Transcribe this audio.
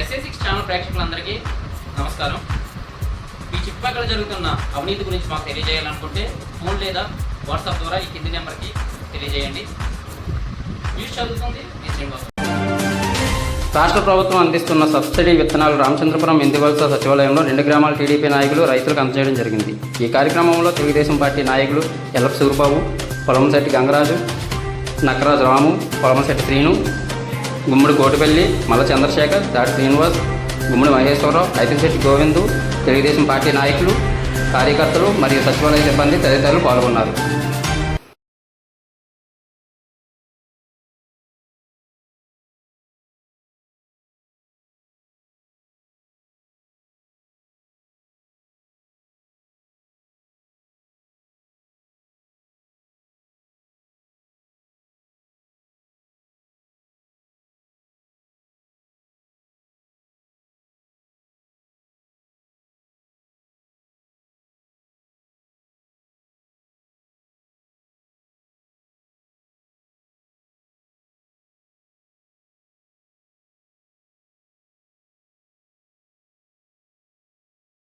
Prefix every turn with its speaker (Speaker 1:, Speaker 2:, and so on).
Speaker 1: SA six channel ప్రేక్షకులందరికీ నమస్కారం. మీ చుట్టుపక్కల జరుగుతున్న అవినీతి గురించి మాకు తెలియజేయాలనుకుంటే ఫోన్ లేదా వాట్సాప్ ద్వారా ఈ కింది నెంబర్కి తెలియజేయండి. న్యూస్ చదువుతుంది మీ శ్రీనివాస్ రాష్ట్ర ప్రభుత్వం అందిస్తున్న సబ్సిడీ విత్తనాలు రామచంద్రపురం ఇందివలస సచివాలయంలో రెండు గ్రామాల టీడీపీ నాయకులు రైతులకు అందజేయడం జరిగింది. ఈ కార్యక్రమంలో తెలుగుదేశం పార్టీ నాయకులు ఎల్లప్ సూరిబాబు పొలమశెట్టి గంగరాజు నక్కరాజు రాము పొలమశెట్టి శ్రీను గుమ్మడి కోటిపల్లి మల్ల చంద్రశేఖర్ దాటి శ్రీనివాస్ గుమ్మడి మహేశ్వరరావు ఐతిశెట్టి గోవిందు తెలుగుదేశం పార్టీ నాయకులు కార్యకర్తలు మరియు సచివాలయ సిబ్బంది తదితరులు పాల్గొన్నారు.